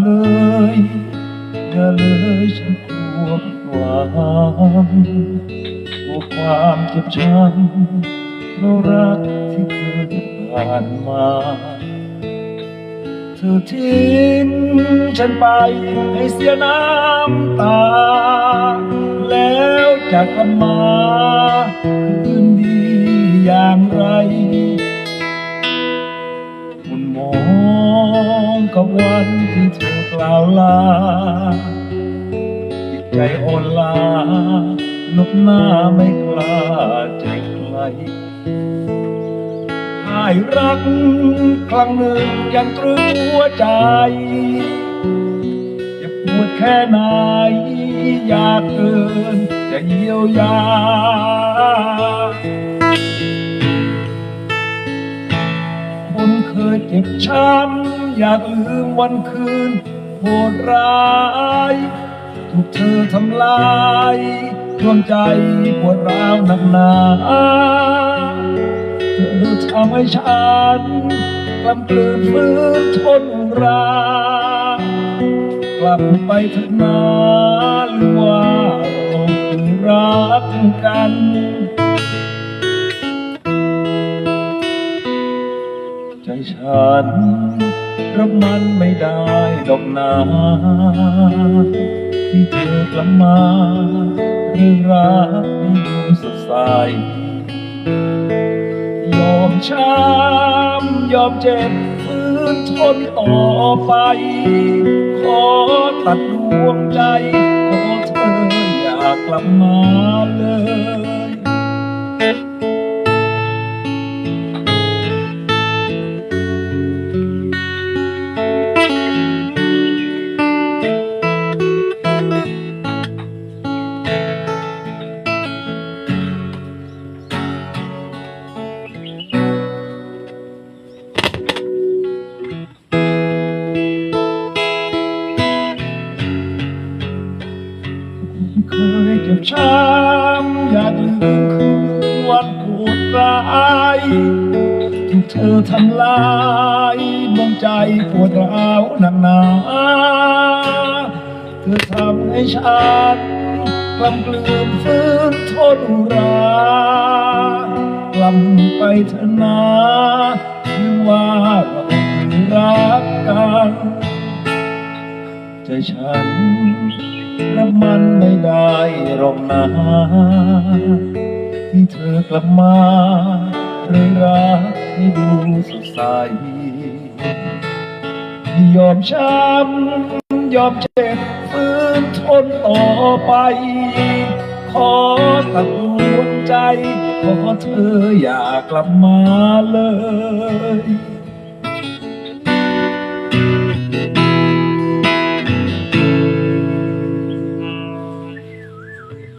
เลยอย่าเลยฉันกลัวผิดหวังกลัวความเจ็บช้ำเพราะรักที่เคยผ่านมาเธอทิ้งฉันไปให้เสียน้ำตา แล้วจากกลับมาคืนดีอย่างไรคุณมองกับวันท ล่าวลาจิตใจอ่อนล้านบหน้าไม่กล้าใจใครหายรักครั้งหนึ่งยังตรึงหัวใจจะปวดแค่ไหนอยากเกินจะเยียวยาคนเคยเจ็บช้ำอยากลืมวันคืน โหดร้ายถูกเธอทำลายดวงใจปวดร้าวหนักหนาเธอทำให้ฉันกลำกลืนฟื้นทนรากลับไปเถิดนาหรือว่าเรารักกันใจฉัน รับมันไม่ได้ดอกนาที่เธอกลับมาเรื่องรักให้ดูสดใสยอมช้ำยอมเจ็บฟื้นทนต่อไป ขอตัดดวงใจ ขอเธออย่ากลับมาเลย บช้ำอยากลืมคืนวันโหดร้ายที่เธอทำลายดวงใจปวดร้าวหนักหนาเธอทำให้ฉันกลำกลืนฟื้นทนรากลับไปเถอะนะคือว่าเราคือรักกันใจฉัน รับมันไม่ได้หรอกนะที่เธอกลับมาเลยรักให้ดูสดใสยอมช้ำยอมเจ็บฟื้นทนต่อไป ขอตัดดวงใจ ขอเธออย่ากลับมาเลย